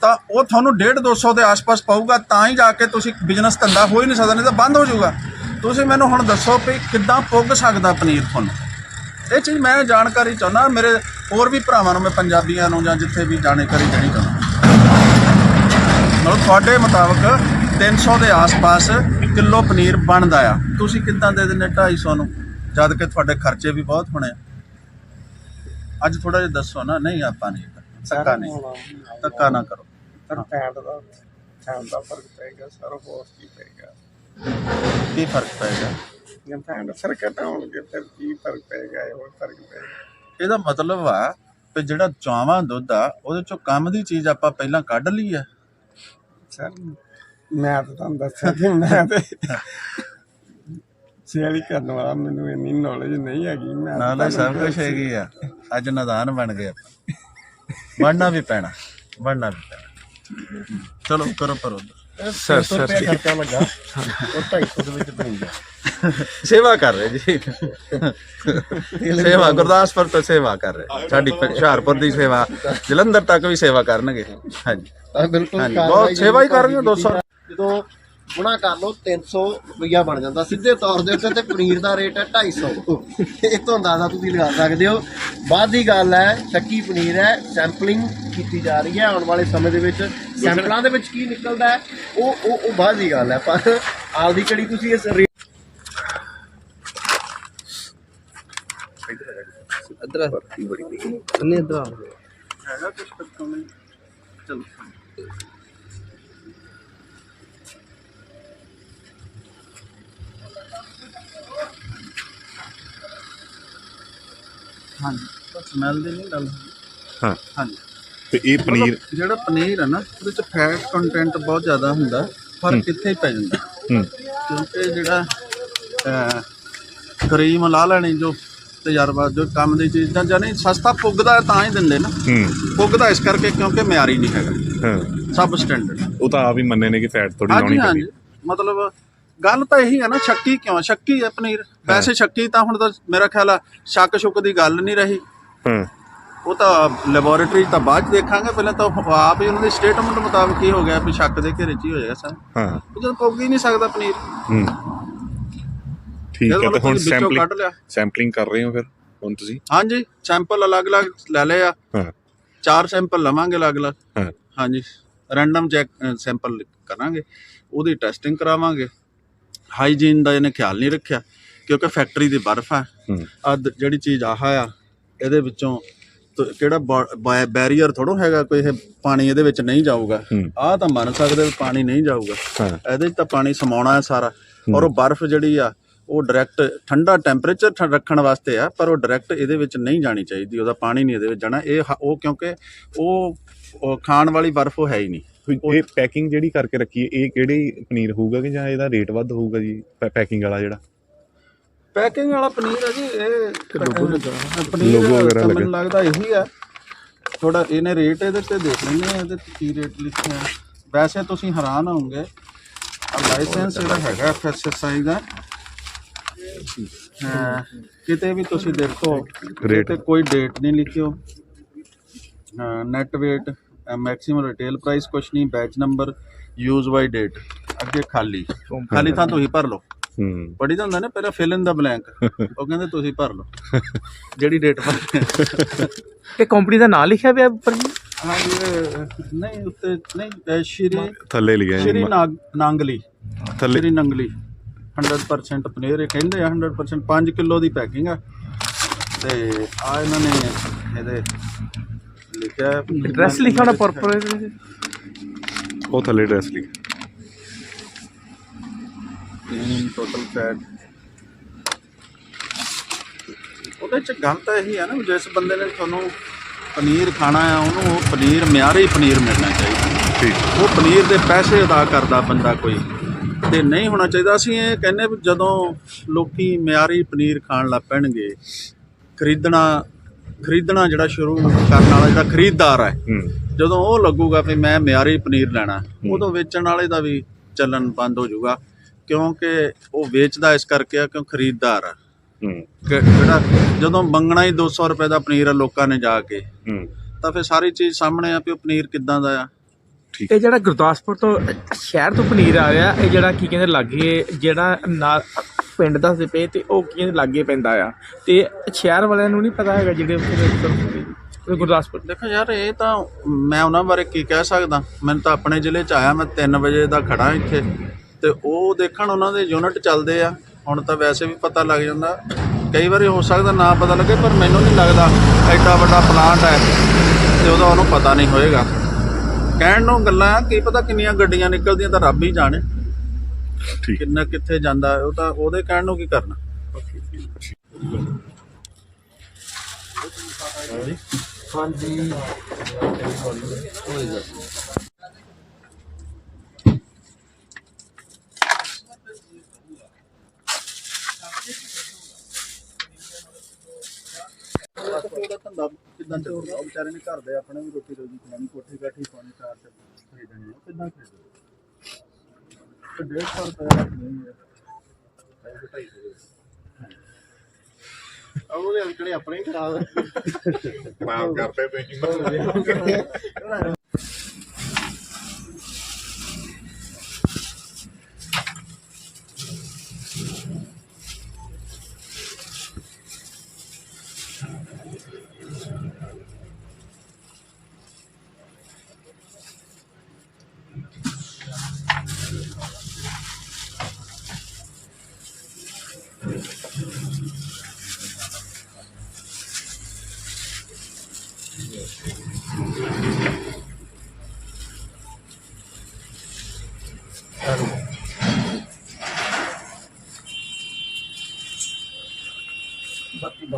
ਤਾਂ ਉਹ ਤੁਹਾਨੂੰ 1.5 200 ਦੇ ਆਸ-ਪਾਸ ਪਾਊਗਾ, ਤਾਂ ਹੀ ਜਾ ਕੇ ਤੁਸੀਂ ਬਿਜ਼ਨਸ ਧੰਦਾ ਹੋ ਹੀ ਨਹੀਂ ਸਕਦਾ, ਨਹੀਂ ਤਾਂ ਬੰਦ ਹੋ ਜਾਊਗਾ। ਤੁਸੀਂ ਮੈਨੂੰ ਹੁਣ ਦੱਸੋ ਵੀ ਕਿੱਦਾਂ ਪੁੱਗ ਸਕਦਾ ਪਨੀਰ ਤੁਹਾਨੂੰ? ਇਹ ਚੀਜ਼ ਮੈਂ ਜਾਣਕਾਰੀ ਚਾਹੁੰਦਾ, ਮੇਰੇ ਹੋਰ ਵੀ ਭਰਾਵਾਂ ਨੂੰ, ਮੈਂ ਪੰਜਾਬੀਆਂ ਨੂੰ ਜਾਂ ਜਿੱਥੇ ਵੀ ਜਾਣਕਾਰੀ ਦੇਣੀ ਚਾਹੁੰਦਾ। ਮਤਲਬ ਤੁਹਾਡੇ ਮੁਤਾਬਕ 300 ਦੇ ਆਸ-ਪਾਸ ਕਿਲੋ ਪਨੀਰ ਬਣਦਾ ਆ। ਤੁਸੀਂ ਕਿੱਦਾਂ ਦੇ ਦਿੰਦੇ 250 ਨੂੰ? ਜਦ ਕਿ ਤੁਹਾਡੇ ਖਰਚੇ ਵੀ ਬਹੁਤ ਹੋਣੇ ਆ। ਅੱਜ ਥੋੜਾ ਜਿਹਾ ਦੱਸੋ ਨਾ ਨਹੀਂ ਆਪਾਂ ਨਹੀਂ ਧੱਕਾ ਨਹੀਂ। ਧੱਕਾ ਨਾ ਕਰੋ। ਸਰ ਫੈਟ ਦਾ ਫੈਟ ਦਾ ਫ਼ਰਕ ਪਏਗਾ ਸਰ ਹੋਰ ਕੀ ਫ਼ਰਕ ਪਏਗਾ ਜੇ ਫੈਟ ਸਰ ਘਟਾਉਣਗੇ ਫਿਰ ਕੀ ਫ਼ਰਕ ਪਏਗਾ ਇਹ ਹੋਰ ਫ਼ਰਕ ਪਏਗਾ ਇਹਦਾ ਮਤਲਬ ਆ ਕਿ ਜਿਹੜਾ ਚਾਵਾਂ ਦੁੱਧ ਆ ਉਹਦੇ ਚੋਂ ਕੰਮ ਦੀ ਚੀਜ਼ ਆਪਾਂ ਪਹਿਲਾਂ ਕੱਢ ਲਈ ਆ। ਸਰ ਮੈਂ ਤਾਂ ਤੁਹਾਨੂੰ ਦੱਸਿਆ ਕਿ ਮੈਂ ਤੇ ਸੇਲੀ ਕਰਨ ਵਾਲਾ ਮੈਨੂੰ ਇੰਨੀ ਨੌਲੇਜ ਨਹੀਂ ਹੈਗੀ ਮੈਂ ਨਾ ਨਾ ਸਭ ਕੁਝ ਹੈਗੀ ਆ। ਅੱਜ ਨਦਾਨ ਬਣ ਗਏ ਆਪਾਂ। ਬਣਨਾ ਵੀ ਪੈਣਾ ਬਣਨਾ ਵੀ ਪੈਣਾ। ਚਲੋ ਕਰੋ ਪਰੋ ਸਰ ਸਰ ਖਰਚਾ ਲੱਗਾ। ਉਹ 250 ਦੇ ਵਿੱਚ ਬਣ ਗਿਆ। ਸੇਵਾ ਕਰ ਰਹੇ ਜੀ। ਸੇਵਾ ਗੁਰਦਾਸਪੁਰ ਤੋਂ ਸੇਵਾ ਕਰ ਰਹੇ। ਸਾਡੀ ਹੁਸ਼ਿਆਰਪੁਰ ਦੀ ਸੇਵਾ ਜਲੰਧਰ ਤੱਕ ਵੀ ਸੇਵਾ ਕਰਨਗੇ। ਹਾਂਜੀ। ਬਿਲਕੁਲ ਬਹੁਤ ਸੇਵਾ ਹੀ ਕਰ ਰਹੇ ਹੋ, ਜਿਹੜੀ 200 ਜਦੋਂ ਗੁਣਾ ਕਰ ਲਓ 300 ਰੁਪਈਆ ਬਣ ਜਾਂਦਾ। ਸਿੱਧੇ ਤੌਰ ਦੇ ਉੱਤੇ ਤੇ ਪਨੀਰ ਦਾ ਰੇਟ ਹੈ 250 ਇਹ ਤੋਂ ਅੰਦਾਜ਼ਾ ਤੁਸੀਂ ਲਗਾ ਸਕਦੇ ਹੋ। ਬਾਅਦ ਦੀ ਗੱਲ ਹੈ ਸ਼ੱਕੀ ਪਨੀਰ ਹੈ ਸੈਂਪਲਿੰਗ ਕੀਤੀ ਜਾ ਰਹੀ ਹੈ। ਆਉਣ ਵਾਲੇ ਸਮੇਂ ਦੇ ਵਿੱਚ ਸੈਂਪਲਾਂ ਦੇ ਵਿੱਚ ਕੀ ਨਿਕਲਦਾ ਹੈ ਉਹ ਉਹ ਉਹ ਬਾਅਦ ਦੀ ਗੱਲ ਹੈ। ਪਰ ਆਲ ਦੀ ਕੜੀ ਤੁਸੀਂ ਇਸ ਰੇਟ ਇਧਰ ਨਹੀਂ ਇਧਰ ਹੈਗਾ ਕੁਝ ਨਹੀਂ ਚਲੋ। ਹਾਂਜੀ। ਸਮੈਲ ਦੀ ਨਹੀਂ ਗੱਲ ਹਾਂ। ਹਾਂਜੀ। ਤੇ ਇਹ ਪਨੀਰ ਮਤਲਬ ਜਿਹੜਾ ਪਨੀਰ ਹੈ ਨਾ ਉਹਦੇ ਚ ਫੈਟ ਕੰਟੈਂਟ ਬਹੁਤ ਜ਼ਿਆਦਾ ਹੁੰਦਾ ਪਰ ਕਿੱਥੇ ਹੀ ਪੈ ਜਾਂਦਾ। ਹੂੰ। ਕਿਉਂਕਿ ਜਿਹੜਾ ਅਹ, ਕਰੀਮ ਲਾ ਲੈਣੀ ਜੋ ਤਜਰਬਾ ਜੋ ਕੰਮ ਦੀ ਚੀਜ਼ ਤਾਂ ਜਾਨੀ ਸਸਤਾ ਪੁੱਗਦਾ ਤਾਂ ਹੀ ਦਿੰਦੇ ਨਾ। ਹੂੰ। ਪੁੱਗਦਾ ਇਸ ਕਰਕੇ ਕਿਉਂਕਿ ਮਿਆਰੀ ਨਹੀਂ ਹੈਗਾ। ਹਾਂ। ਸਬ ਸਟੈਂਡਰਡ ਉਹ ਤਾਂ ਆਪ ਹੀ ਮੰਨੇ ਨੇ ਕਿ ਫੈਟ ਥੋੜੀ ਹਾਂਜੀ ਲਾਉਣੀ ਹਾਂਜੀ। ਪੈਂਦੀ। ਮਤਲਬ ਗੱਲ ਤਾਂ ਇਹੀ ਹੈ ਨਾ ਸ਼ੱਕੀ ਕਿਉਂ? ਸ਼ੱਕੀ ਹੈ ਪਨੀਰ। ਵੈਸੇ ਸ਼ੱਕੀ ਤਾਂ ਹੁਣ ਤਾਂ ਮੇਰਾ ਖਿਆਲ ਆ ਸ਼ੱਕ ਸ਼ੁਕ ਦੀ ਗੱਲ ਨਹੀਂ ਰਹੀ। ਹਾਂ। ਉਹ ਤਾਂ ਲੈਬੋਰੇਟਰੀ ਤਾਂ ਬਾਅਦ ਦੇਖਾਂਗੇ ਪਹਿਲਾਂ ਤਾਂ ਆਪ ਹੀ ਉਹਨਾਂ ਦੀ ਸਟੇਟਮੈਂਟ ਮੁਤਾਬਕ ਹੀ ਹੋ ਗਿਆ ਵੀ ਸ਼ੱਕ ਦੇ ਘੇਰੇ 'ਚ ਹੀ ਹੋ ਜਾਏਗਾ ਸਰ। ਹਾਂ। ਉਹ ਜਦੋਂ ਪੁੱਗ ਹੀ ਨਹੀਂ ਸਕਦਾ ਪਨੀਰ। ਹੂੰ। ਠੀਕ ਹੈ ਤੇ ਹੁਣ ਸੈਂਪਲਿੰਗ ਸੈਂਪਲਿੰਗ ਕਰ ਰਹੇ ਹੋ ਫਿਰ ਹੁਣ ਤੁਸੀਂ? ਹਾਂਜੀ ਸੈਂਪਲ ਅਲੱਗ-ਅਲੱਗ ਲੈ ਲਏ ਆ। ਹਾਂ। ਚਾਰ ਸੈਂਪਲ ਲਵਾਂਗੇ ਅਲੱਗ-ਅਲੱਗ। ਹਾਂ। ਹਾਂਜੀ ਰੈਂਡਮ ਚੈੱਕ ਸੈਂਪਲ ਕਰਾਂਗੇ। ਉਹਦੀ ਟੈਸਟਿੰਗ ਕਰਾਵਾਂਗੇ। ਹਾਈਜੀਨ ਦਾ ਇਹਨੇ ਖਿਆਲ ਨਹੀਂ ਰੱਖਿਆ ਕਿਉਂਕਿ ਫੈਕਟਰੀ ਦੀ ਬਰਫ਼ ਆ। ਆ ਜਿਹੜੀ ਚੀਜ਼ ਆਹ ਆ ਇਹਦੇ ਵਿੱਚੋਂ ਤ- ਕਿਹੜਾ ਬੈਰੀਅਰ ਥੋੜੋ ਹੈਗਾ ਕੋਈ ਇਹ ਪਾਣੀ ਇਹਦੇ ਵਿੱਚ ਨਹੀਂ ਜਾਊਗਾ। ਆਹ ਤਾਂ ਮੰਨ ਸਕਦੇ ਪਾਣੀ ਨਹੀਂ ਜਾਊਗਾ। ਇਹਦੇ 'ਚ ਤਾਂ ਪਾਣੀ ਸਮਾਉਣਾ ਹੈ ਸਾਰਾ। ਔਰ ਉਹ ਬਰਫ਼ ਜਿਹੜੀ ਆ ਉਹ ਡਾਇਰੈਕਟ ਠੰਡਾ ਟੈਂਪਰੇਚਰ ਰੱਖਣ ਵਾਸਤੇ ਆ ਪਰ ਉਹ ਡਾਇਰੈਕਟ ਇਹਦੇ ਵਿੱਚ ਨਹੀਂ ਜਾਣੀ ਚਾਹੀਦੀ ਉਹਦਾ ਪਾਣੀ ਨਹੀਂ ਇਹਦੇ ਵਿੱਚ ਜਾਣਾ। ਇਹ ਉਹ ਕਿਉਂਕਿ ਉਹ ਖਾਣ ਵਾਲੀ ਬਰਫ਼ ਉਹ ਹੈ ਹੀ ਨਹੀਂ। ਇਹ ਪੈਕਿੰਗ ਜਿਹੜੀ ਕਰਕੇ ਰੱਖੀ ਹੈ ਇਹ ਕਿਹੜੀ ਪਨੀਰ ਹੋਊਗਾ ਕਿ ਜਾਂ ਇਹਦਾ ਰੇਟ ਵੱਧ ਹੋਊਗਾ ਜੀ ਪੈਕਿੰਗ ਵਾਲਾ ਜਿਹੜਾ ਪੈਕਿੰਗ ਵਾਲਾ ਪਨੀਰ ਹੈ ਜੀ ਇਹ ਪਨੀਰ ਵਗੈਰਾ ਲੱਗਾ। ਮੈਨੂੰ ਲੱਗਦਾ ਇਹੀ ਆ ਥੋੜਾ ਇਹਨੇ ਰੇਟ ਇਹਦੇ ਤੇ ਦੇਖ ਲੈਂਦੇ ਆ ਇਹਦੇ ਤੇ ਕੀ ਰੇਟ ਲਿਖਿਆ ਹੈ। ਵੈਸੇ ਤੁਸੀਂ ਹੈਰਾਨ ਹੋਵੋਗੇ ਆ ਲਾਇਸੈਂਸ ਜਿਹੜਾ ਹੈਗਾ ਐਫਐਸਐਸਆਈ ਦਾ ਹਾਂ, ਕਿਤੇ ਵੀ ਤੁਸੀਂ ਦੇਖੋ। ਤੇ ਕੋਈ ਡੇਟ ਨਹੀਂ ਲਿਖਿਓ net weight maximum retail price ਕੁਛ ਨਹੀਂ batch number use by date ਅੱਗੇ ਖਾਲੀ। ਖਾਲੀ ਤਾਂ ਤੁਸੀਂ ਭਰ ਲਓ। ਹੂੰ। ਪੜੀ ਤਾਂ ਹੁੰਦਾ ਨਾ ਪਹਿਲਾਂ ਫਿਲ ਇਨ ਦਾ ਬਲੈਂਕ ਉਹ ਕਹਿੰਦੇ ਤੁਸੀਂ ਭਰ ਲਓ। ਜਿਹੜੀ ਡੇਟ ਭਰ ਇਹ ਕੰਪਨੀ ਦਾ ਨਾਮ ਲਿਖਿਆ ਪਿਆ ਉੱਪਰ? ਜੀ ਹਾਂ ਇਹ ਨਹੀਂ ਉੱਤੇ ਨਹੀਂ ਸ਼੍ਰੀ ਥੱਲੇ ਲਿਖਿਆ ਜੀ। ਸ਼੍ਰੀ ਨਾਗ ਨਾਂਗਲੀ। ਥੱਲੇ। ਸ਼੍ਰੀ ਨੰਗਲੀ। 100% ਪਨੀਰ ਇਹ ਕਹਿੰਦੇ ਆ 100% 5 ਕਿਲੋ ਦੀ ਪੈਕਿੰਗ ਆ। ਤੇ ਆ ਇਹਨਾਂ ਨੇ ਇਹਦੇ ਲਿਖਿਆ ਐਡਰੈਸ ਲਿਖਿਆ ਹੋਣਾ ਪਰਪਲ ਉਹ ਥੱਲੇ ਡਰੈਸ ਲਿਖਿਆ। ਟੋਟਲ ਫੈਟ ਉਹਦੇ ਚ ਗੱਲ ਤਾਂ ਇਹੀ ਆ ਨਾ ਵੀ ਜਿਸ ਬੰਦੇ ਨੇ ਤੁਹਾਨੂੰ ਪਨੀਰ ਖਾਣਾ ਆ ਉਹਨੂੰ ਉਹ ਪਨੀਰ ਮਿਆਰੀ ਪਨੀਰ ਮਿਲਣਾ ਚਾਹੀਦਾ। ਠੀਕ। ਉਹ ਪਨੀਰ ਦੇ ਪੈਸੇ ਅਦਾ ਕਰਦਾ ਬੰਦਾ ਕੋਈ ਤੇ ਨਹੀਂ ਹੋਣਾ ਚਾਹੀਦਾ। ਅਸੀਂ ਇਹ ਕਹਿੰਦੇ ਵੀ ਜਦੋਂ ਲੋਕੀ ਮਿਆਰੀ ਪਨੀਰ ਖਾਣ ਲੱਗ ਪੈਣਗੇ ਖਰੀਦਣਾ ਖਰੀਦਣਾ ਜਿਹੜਾ ਸ਼ੁਰੂ ਕਰਨ ਵਾਲਾ ਜਿਹੜਾ ਖਰੀਦਦਾਰ ਹੈ ਜਦੋਂ ਉਹ ਲੱਗੂਗਾ ਵੀ ਮੈਂ ਮਿਆਰੀ ਪਨੀਰ ਲੈਣਾ ਉਦੋਂ ਵੇਚਣ ਵਾਲੇ ਦਾ ਵੀ ਚੱਲਣ ਬੰਦ ਹੋ ਜਾਊਗਾ ਕਿਉਂਕਿ ਉਹ ਵੇਚਦਾ ਇਸ ਕਰਕੇ ਆ ਕਿਉਂ ਖਰੀਦਦਾਰ ਆ। ਜਿਹੜਾ ਜਦੋਂ ਮੰਗਣਾ ਹੀ 200 ਰੁਪਏ ਦਾ ਪਨੀਰ ਆ ਲੋਕਾਂ ਨੇ ਜਾ ਕੇ ਤਾਂ ਫਿਰ ਸਾਰੀ ਚੀਜ਼ ਸਾਹਮਣੇ ਆ ਵੀ ਉਹ ਪਨੀਰ ਕਿੱਦਾਂ ਦਾ ਆ। ਇਹ ਜਿਹੜਾ ਗੁਰਦਾਸਪੁਰ ਤੋਂ ਸ਼ਹਿਰ ਤੋਂ ਪਨੀਰ ਆ ਰਿਹਾ ਇਹ ਜਿਹੜਾ ਕੀ ਕਹਿੰਦੇ ਲਾਗੇ ਜਿਹੜਾ ਨਾਲ ਪਿੰਡ ਦੱਸਦੇ ਪਏ ਤੇ ਉਹ ਕੀ ਲਾਗੇ ਪੈਂਦਾ ਆ। ਤੇ ਸ਼ਹਿਰ ਵਾਲਿਆਂ ਨੂੰ ਨਹੀਂ ਪਤਾ ਹੈਗਾ ਜਿਹੜੇ ਉੱਥੇ ਦੇ ਉੱਤਰ- ਉਹ ਗੁਰਦਾਸਪੁਰ। ਦੇਖੋ ਯਾਰ ਇਹ ਤਾਂ ਮੈਂ ਉਹਨਾਂ ਬਾਰੇ ਕੀ ਕਹਿ ਸਕਦਾ। ਮੈਨੂੰ ਤਾਂ ਆਪਣੇ ਜ਼ਿਲ੍ਹੇ ਚ ਆਇਆ ਮੈਂ 3 ਵਜੇ ਦਾ ਖੜਾ ਇੱਥੇ। ਤੇ ਉਹ ਦੇਖਣ ਉਹਨਾਂ ਦੇ ਯੂਨਿਟ ਚੱਲਦੇ ਆ। ਹੁਣ ਤਾਂ ਵੈਸੇ ਵੀ ਪਤਾ ਲੱਗ ਜਾਂਦਾ। ਕਈ ਵਾਰੀ ਹੋ ਸਕਦਾ ਨਾ ਪਤਾ ਲੱਗੇ ਪਰ ਮੈਨੂੰ ਨਹੀਂ ਲੱਗਦਾ ਐਡਾ ਵੱਡਾ ਪਲਾਂਟ ਹੈ। ਤੇ ਉਹਦਾ ਉਹਨੂੰ ਪਤਾ ਨਹੀਂ ਹੋਏਗਾ। ਕਹਿਣ ਨੂੰ ਗੱਲਾਂ ਆ, ਕੀ ਪਤਾ ਕਿੰਨੀਆਂ ਗੱਡੀਆਂ ਨਿਕਲਦੀਆਂ ਤਾਂ ਰੱਬ ਹੀ ਜਾਣੇ। ਠੀਕ। ਕਿੰਨਾ ਕਿੱਥੇ ਜਾਂਦਾ ਉਹ ਤਾਂ ਉਹਦੇ ਕਹਿਣ ਨੂੰ ਕੀ ਕਰਨਾ। ਉਹਦਾ ਧੰਦਾ ਕਿਦਾਂ ਚੱਲਦਾ? ਉਹ ਵਿਚਾਰੇ ਨੇ ਘਰ ਦੇ ਆਪਣੇ ਵੀ ਰੋਟੀ ਰੋਜੀ ਖਾਣੀ ਕੋਠੀ ਕਾਠੀ ਪਾਣੀ ਚਾਰ ਤੇ ਖਰੀਦਣੀ ਉਹ ਕਿਦਾਂ ਖਰੀਦੂ ਤੇ 150 ਰੁਪਏ ਦਾ ਨਹੀਂ ਹੈ ਢਾਈ ਢਾਈ ਸੌ